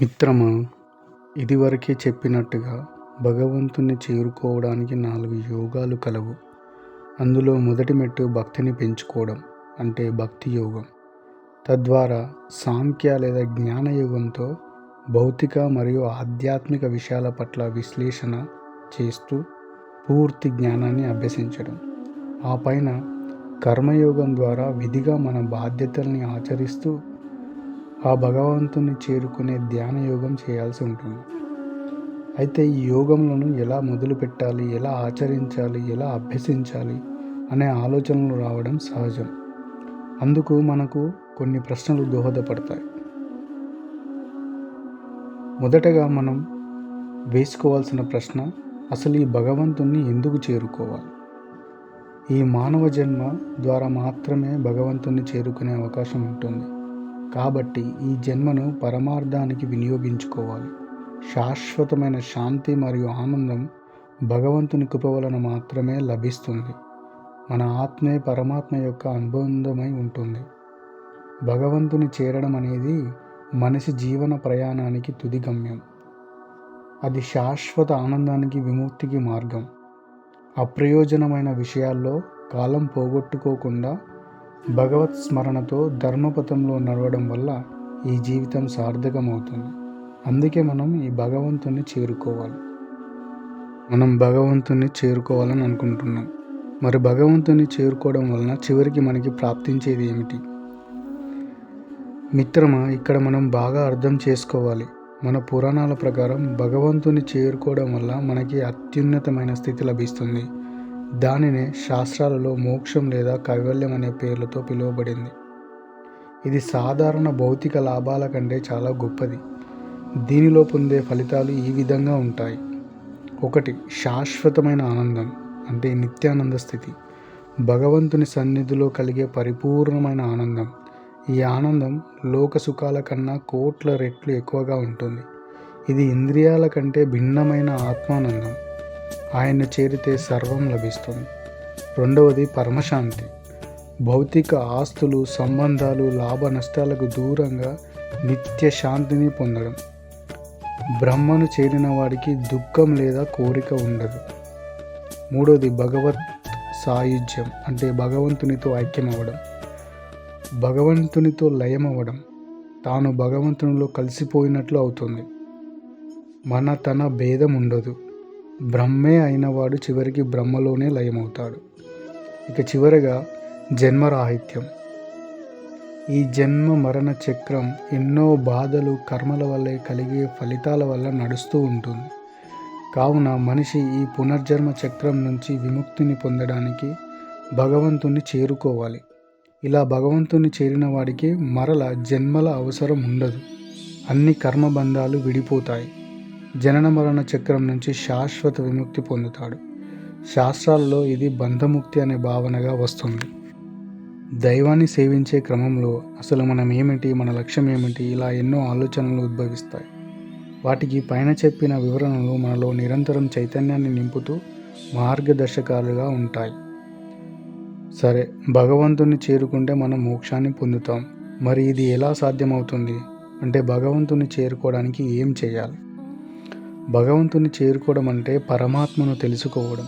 మిత్రమా ఇదివరకే చెప్పినట్టుగా భగవంతుని చేరుకోవడానికి నాలుగు యోగాలు కలవు. అందులో మొదటి మెట్టు భక్తిని పెంచుకోవడం అంటే భక్తి యోగం. తద్వారా సాంఖ్య లేదా జ్ఞాన యోగంతో భౌతిక మరియు ఆధ్యాత్మిక విషయాల పట్ల విశ్లేషణ చేస్తూ పూర్తి జ్ఞానాన్ని అభ్యసించడం. ఆ పైన కర్మయోగం ద్వారా విధిగా మన బాధ్యతల్ని ఆచరిస్తూ ఆ భగవంతుని చేరుకునే ధ్యాన యోగం చేయాల్సి ఉంటుంది. అయితే ఈ యోగంలను ఎలా మొదలు పెట్టాలి ఎలా ఆచరించాలి ఎలా అభ్యసించాలి అనే ఆలోచనలు రావడం సహజం. అందుకు మనకు కొన్ని ప్రశ్నలు దోహదపడతాయి. మొదటగా మనం వేసుకోవాల్సిన ప్రశ్న అసలు ఈ భగవంతుణ్ణి ఎందుకు చేరుకోవాలి? ఈ మానవ జన్మ ద్వారా మాత్రమే భగవంతుణ్ణి చేరుకునే అవకాశం ఉంటుంది. కాబట్టి ఈ జన్మను పరమార్థానికి వినియోగించుకోవాలి. శాశ్వతమైన శాంతి మరియు ఆనందం భగవంతుని కృప వలన మాత్రమే లభిస్తుంది. మన ఆత్మే పరమాత్మ యొక్క అనుబంధమై ఉంటుంది. భగవంతుని చేరడం అనేది మనిషి జీవన ప్రయాణానికి తుది గమ్యం. అది శాశ్వత ఆనందానికి విముక్తికి మార్గం. అప్రయోజనమైన విషయాల్లో కాలం పోగొట్టుకోకుండా భగవత్ స్మరణతో ధర్మపథంలో నడవడం వల్ల ఈ జీవితం సార్థకమవుతుంది. అందుకే మనం ఈ భగవంతుని చేరుకోవాలి. మనం భగవంతుని చేరుకోవాలని అనుకుంటున్నాం. మరి భగవంతుని చేరుకోవడం వలన చివరికి మనకి ప్రాప్తించేది ఏమిటి? మిత్రమా ఇక్కడ మనం బాగా అర్థం చేసుకోవాలి. మన పురాణాల ప్రకారం భగవంతుని చేరుకోవడం వల్ల మనకి అత్యున్నతమైన స్థితి లభిస్తుంది. దానినే శాస్త్రాలలో మోక్షం లేదా కైవల్యం అనే పేర్లతో పిలువబడింది. ఇది సాధారణ భౌతిక లాభాల కంటే చాలా గొప్పది. దీనిలో పొందే ఫలితాలు ఈ విధంగా ఉంటాయి. ఒకటి శాశ్వతమైన ఆనందం అంటే నిత్యానంద స్థితి. భగవంతుని సన్నిధిలో కలిగే పరిపూర్ణమైన ఆనందం. ఈ ఆనందం లోక సుఖాల కన్నా కోట్ల రెట్లు ఎక్కువగా ఉంటుంది. ఇది ఇంద్రియాల కంటే భిన్నమైన ఆత్మానందం. ఆయన్ని చేరితే సర్వం లభిస్తుంది. రెండవది పరమశాంతి. భౌతిక ఆస్తులు సంబంధాలు లాభ నష్టాలకు దూరంగా నిత్య శాంతిని పొందడం. బ్రహ్మను చేరిన వాడికి దుఃఖం లేదా కోరిక ఉండదు. మూడవది భగవత్ సాయుధ్యం అంటే భగవంతునితో ఐక్యమవ్వడం. భగవంతునితో లయమవ్వడం. తాను భగవంతునిలో కలిసిపోయినట్లు అవుతుంది. మన తన భేదం ఉండదు. బ్రహ్మే అయినవాడు చివరికి బ్రహ్మలోనే లయమవుతాడు. ఇక చివరగా జన్మరాహిత్యం. ఈ జన్మ మరణ చక్రం ఎన్నో బాధలు కర్మల వల్లే కలిగే ఫలితాల వల్ల నడుస్తూ ఉంటుంది. కావున మనిషి ఈ పునర్జన్మ చక్రం నుంచి విముక్తిని పొందడానికి భగవంతుని చేరుకోవాలి. ఇలా భగవంతుని చేరిన వాడికి మరల జన్మల అవసరం ఉండదు. అన్ని కర్మబంధాలు విడిపోతాయి. జనన మరణ చక్రం నుంచి శాశ్వత విముక్తి పొందుతాడు. శాస్త్రాలలో ఇది బంధముక్తి అనే భావనగా వస్తుంది. దైవాన్ని సేవించే క్రమంలో అసలు మనం ఏమిటి మన లక్ష్యం ఏమిటి ఇలా ఎన్నో ఆలోచనలు ఉద్భవిస్తాయి. వాటికి పైన చెప్పిన వివరణలు మనలో నిరంతరం చైతన్యాన్ని నింపుతూ మార్గదర్శకాలుగా ఉంటాయి. సరే భగవంతుని చేరుకుంటే మనం మోక్షాన్ని పొందుతాం. మరి ఇది ఎలా సాధ్యమవుతుంది? అంటే భగవంతుని చేరుకోవడానికి ఏం చేయాలి? భగవంతుని చేరుకోవడం అంటే పరమాత్మను తెలుసుకోవడం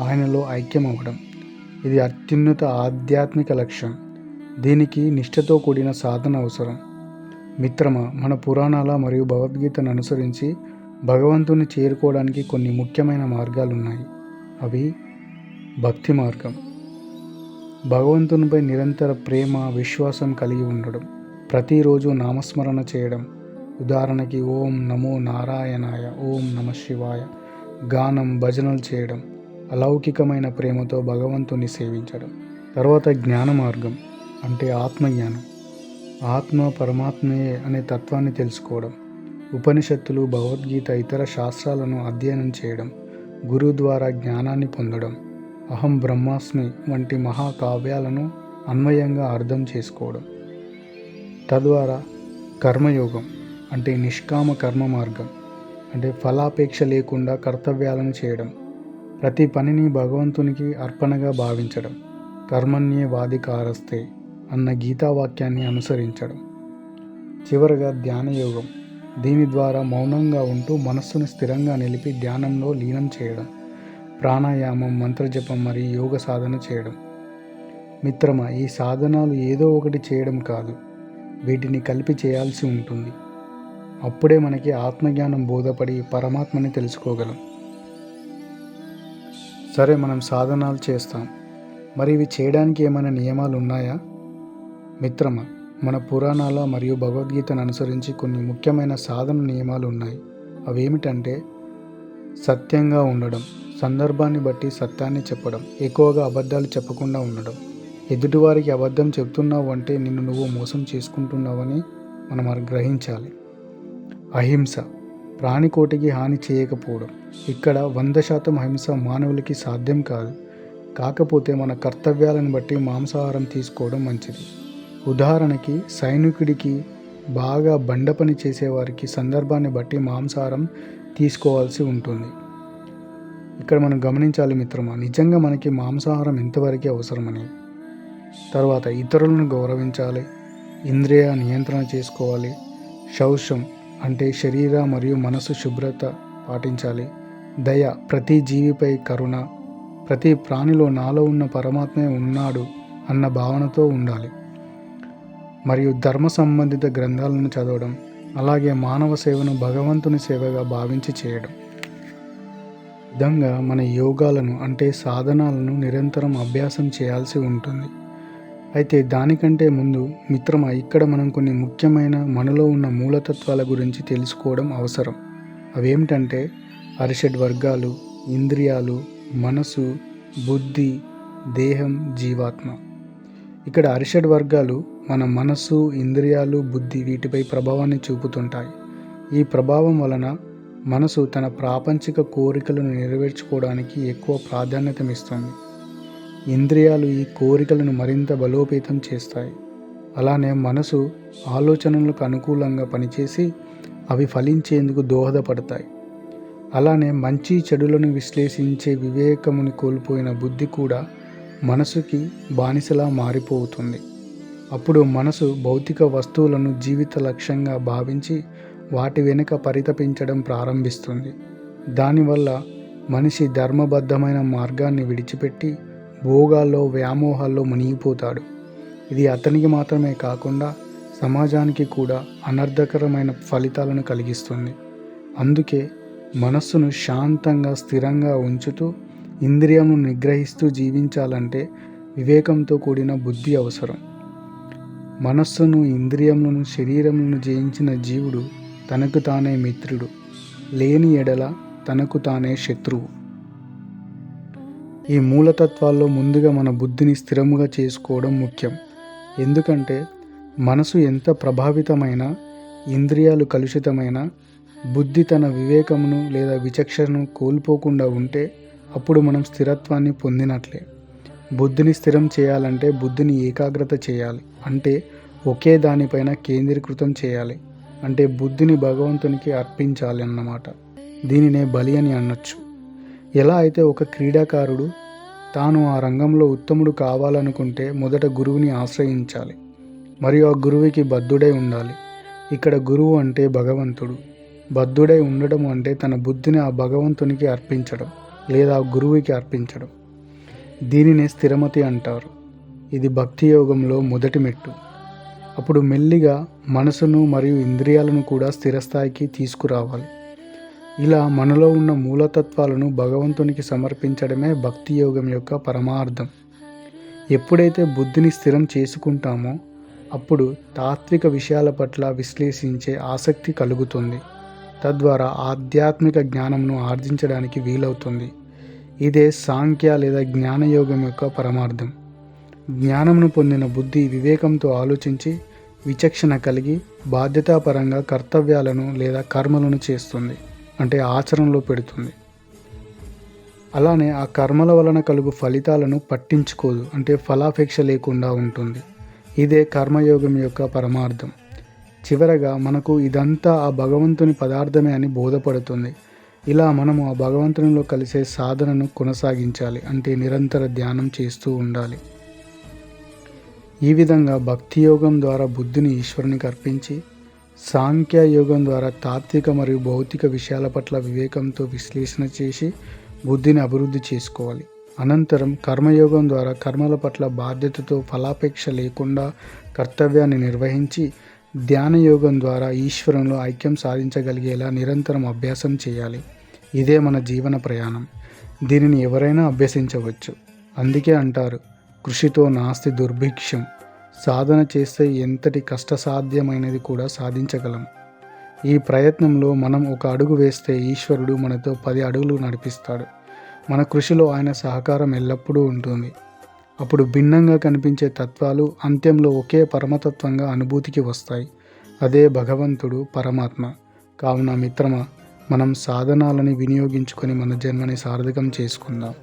ఆయనలో ఐక్యమవ్వడం. ఇది అత్యున్నత ఆధ్యాత్మిక లక్ష్యం. దీనికి నిష్ఠతో కూడిన సాధన అవసరం. మిత్రమ మన పురాణాల మరియు భగవద్గీతను అనుసరించి భగవంతుని చేరుకోవడానికి కొన్ని ముఖ్యమైన మార్గాలు ఉన్నాయి అవి భక్తి మార్గం. భగవంతునిపై నిరంతర ప్రేమ విశ్వాసం కలిగి ఉండడం. ప్రతిరోజు నామస్మరణ చేయడం. ఉదాహరణకి ఓం నమో నారాయణాయ ఓం నమ శివాయ. గానం భజనలు చేయడం అలౌకికమైన ప్రేమతో భగవంతుని సేవించడం. తర్వాత జ్ఞాన మార్గం అంటే ఆత్మజ్ఞానం. ఆత్మ పరమాత్మయే అనే తత్వాన్ని తెలుసుకోవడం. ఉపనిషత్తులు భగవద్గీత ఇతర శాస్త్రాలను అధ్యయనం చేయడం. గురువు ద్వారా జ్ఞానాన్ని పొందడం. అహం బ్రహ్మాస్మి వంటి మహాకావ్యాలను అన్వయంగా అర్థం చేసుకోవడం. తద్వారా కర్మయోగం అంటే నిష్కామ కర్మ మార్గం అంటే ఫలాపేక్ష లేకుండా కర్తవ్యాలను చేయడం ప్రతి పనిని భగవంతునికి అర్పణగా భావించడం కర్మణ్యే వాధికారస్తే అన్న గీతావాక్యాన్ని అనుసరించడం. చివరగా ధ్యానయోగం దీని ద్వారా మౌనంగా ఉంటూ మనస్సును స్థిరంగా నిలిపి ధ్యానంలో లీనం చేయడం ప్రాణాయామం మంత్రజపం మరియు యోగ సాధన చేయడం. మిత్రమా ఈ సాధనాలు ఏదో ఒకటి చేయడం కాదు వీటిని కలిపి చేయాల్సి ఉంటుంది. అప్పుడే మనకి ఆత్మజ్ఞానం బోధపడి పరమాత్మని తెలుసుకోగలం. సరే మనం సాధనాలు చేస్తాం. మరి ఇవి చేయడానికి ఏమైనా నియమాలు ఉన్నాయా? మిత్రమా మన పురాణాల మరియు భగవద్గీతను అనుసరించి కొన్ని ముఖ్యమైన సాధన నియమాలు ఉన్నాయి. అవేమిటంటే సత్యంగా ఉండడం సందర్భాన్ని బట్టి సత్యాన్ని చెప్పడం ఎక్కువగా అబద్ధాలు చెప్పకుండా ఉండడం. ఎదుటివారికి అబద్ధం చెప్తున్నావు అంటే నిన్ను నువ్వు మోసం చేసుకుంటున్నావని మనం గ్రహించాలి. అహింస. ప్రాణికోటికి హాని చేయకపోవడం. ఇక్కడ వంద శాతం అహింస మానవులకి సాధ్యం కాదు. కాకపోతే మన కర్తవ్యాలను బట్టి మాంసాహారం తీసుకోవడం మంచిది. ఉదాహరణకి సైనికుడికి బాగా బండ పని చేసేవారికి సందర్భాన్ని బట్టి మాంసాహారం తీసుకోవాల్సి ఉంటుంది. ఇక్కడ మనం గమనించాలి మిత్రమా నిజంగా మనకి మాంసాహారం ఎంతవరకు అవసరమని. తర్వాత ఇతరులను గౌరవించాలి. ఇంద్రియ నియంత్రణ చేసుకోవాలి. శౌషం అంటే శరీర మరియు మనసు శుభ్రత పాటించాలి. దయ ప్రతి జీవిపై కరుణ ప్రతి ప్రాణిలో నాలో ఉన్న పరమాత్మే ఉన్నాడు అన్న భావనతో ఉండాలి. మరియు ధర్మ సంబంధిత గ్రంథాలను చదవడం అలాగే మానవ సేవను భగవంతుని సేవగా భావించి చేయడం. విధంగా మన యోగాలను అంటే సాధనాలను నిరంతరం అభ్యాసం చేయాల్సి ఉంటుంది. అయితే దానికంటే ముందు మిత్రమా ఇక్కడ మనం కొన్ని ముఖ్యమైన మనలో ఉన్న మూలతత్వాల గురించి తెలుసుకోవడం అవసరం. అవేమిటంటే అరిషడ్ వర్గాలు ఇంద్రియాలు మనసు బుద్ధి దేహం జీవాత్మ. ఇక్కడ అరిషడ్ వర్గాలు మన మనస్సు ఇంద్రియాలు బుద్ధి వీటిపై ప్రభావాన్ని చూపుతుంటాయి. ఈ ప్రభావం వలన మనసు తన ప్రాపంచిక కోరికలను నెరవేర్చుకోవడానికి ఎక్కువ ప్రాధాన్యతనిస్తుంది. ఇంద్రియాలు ఈ కోరికలను మరింత బలోపేతం చేస్తాయి. అలానే మనసు ఆలోచనలకు అనుకూలంగా పనిచేసి అవి ఫలించేందుకు దోహదపడతాయి. అలానే మంచి చెడులను విశ్లేషించే వివేకముని కోల్పోయిన బుద్ధి కూడా మనసుకి బానిసలా మారిపోతుంది. అప్పుడు మనసు భౌతిక వస్తువులను జీవిత లక్ష్యంగా భావించి వాటి వెనుక పరితపించడం ప్రారంభిస్తుంది. దానివల్ల మనిషి ధర్మబద్ధమైన మార్గాన్ని విడిచిపెట్టి భోగాల్లో వ్యామోహాల్లో మునిగిపోతాడు. ఇది అతనికి మాత్రమే కాకుండా సమాజానికి కూడా అనర్థకరమైన ఫలితాలను కలిగిస్తుంది. అందుకే మనస్సును శాంతంగా స్థిరంగా ఉంచుతూ ఇంద్రియంను నిగ్రహిస్తూ జీవించాలంటే వివేకంతో కూడిన బుద్ధి అవసరం. మనస్సును ఇంద్రియములను శరీరములను జయించిన జీవుడు తనకు తానే మిత్రుడు. లేని ఎడల తనకు తానే శత్రువు. ఈ మూలతత్వాల్లో ముందుగా మన బుద్ధిని స్థిరముగా చేసుకోవడం ముఖ్యం. ఎందుకంటే మనసు ఎంత ప్రభావితమైన ఇంద్రియాలు కలుషితమైన బుద్ధి తన వివేకమును లేదా విచక్షణను కోల్పోకుండా ఉంటే అప్పుడు మనం స్థిరత్వాన్ని పొందినట్లే. బుద్ధిని స్థిరం చేయాలంటే బుద్ధిని ఏకాగ్రత చేయాలి. అంటే ఒకే దానిపైన కేంద్రీకృతం చేయాలి. అంటే బుద్ధిని భగవంతునికి అర్పించాలి అన్నమాట. దీనినే బలి అని అనొచ్చు. ఎలా అయితే ఒక క్రీడాకారుడు తాను ఆ రంగంలో ఉత్తముడు కావాలనుకుంటే మొదట గురువుని ఆశ్రయించాలి. మరియు ఆ గురువుకి బద్ధుడై ఉండాలి. ఇక్కడ గురువు అంటే భగవంతుడు. బద్ధుడై ఉండడం అంటే తన బుద్ధిని ఆ భగవంతునికి అర్పించడం లేదా గురువుకి అర్పించడం. దీనినే స్థిరమతి అంటారు. ఇది భక్తి యోగంలో మొదటి మెట్టు. అప్పుడు మెల్లిగా మనసును మరియు ఇంద్రియాలను కూడా స్థిరస్థాయికి తీసుకురావాలి. ఇలా మనలో ఉన్న మూలతత్వాలను భగవంతునికి సమర్పించడమే భక్తి యోగం యొక్క పరమార్థం. ఎప్పుడైతే బుద్ధిని స్థిరం చేసుకుంటామో అప్పుడు తాత్విక విషయాల పట్ల విశ్లేషించే ఆసక్తి కలుగుతుంది. తద్వారా ఆధ్యాత్మిక జ్ఞానంను ఆర్జించడానికి వీలవుతుంది. ఇదే సాంఖ్య లేదా జ్ఞానయోగం యొక్క పరమార్థం. జ్ఞానంను పొందిన బుద్ధి వివేకంతో ఆలోచించి విచక్షణ కలిగి బాధ్యతాపరంగా కర్తవ్యాలను లేదా కర్మలను చేస్తుంది. అంటే ఆచరణలో పెడుతుంది. అలానే ఆ కర్మల వలన కలుగు ఫలితాలను పట్టించుకోదు అంటే ఫలాపేక్ష లేకుండా ఉంటుంది. ఇదే కర్మయోగం యొక్క పరమార్థం. చివరగా మనకు ఇదంతా ఆ భగవంతుని పదార్థమే అని బోధపడుతుంది. ఇలా మనము ఆ భగవంతునిలో కలిసే సాధనను కొనసాగించాలి అంటే నిరంతర ధ్యానం చేస్తూ ఉండాలి. ఈ విధంగా భక్తి యోగం ద్వారా బుద్ధిని ఈశ్వరునికి అర్పించి సాంఖ్య యోగం ద్వారా తాత్విక మరియు భౌతిక విషయాల పట్ల వివేకంతో విశ్లేషణ చేసి బుద్ధిని అభివృద్ధి చేసుకోవాలి. అనంతరం కర్మయోగం ద్వారా కర్మల పట్ల బాధ్యతతో ఫలాపేక్ష లేకుండా కర్తవ్యాన్ని నిర్వహించి ధ్యాన యోగం ద్వారా ఈశ్వరంలో ఐక్యం సాధించగలిగేలా నిరంతరం అభ్యాసం చేయాలి. ఇదే మన జీవన ప్రయాణం. దీనిని ఎవరైనా అభ్యసించవచ్చు. అందుకే అంటారు కృషితో నాస్తి దుర్భిక్షం. సాధన చేస్తే ఎంతటి కష్టసాధ్యమైనది కూడా సాధించగలం. ఈ ప్రయత్నంలో మనం ఒక అడుగు వేస్తే ఈశ్వరుడు మనతో పది అడుగులు నడిపిస్తాడు. మన కృషిలో ఆయన సహకారం ఎల్లప్పుడూ ఉంటుంది. అప్పుడు భిన్నంగా కనిపించే తత్వాలు అంత్యంలో ఒకే పరమతత్వంగా అనుభూతికి వస్తాయి. అదే భగవంతుడు పరమాత్మ. కావున మిత్రమా మనం సాధనాలని వినియోగించుకొని మన జన్మని సార్థకం చేసుకుందాం.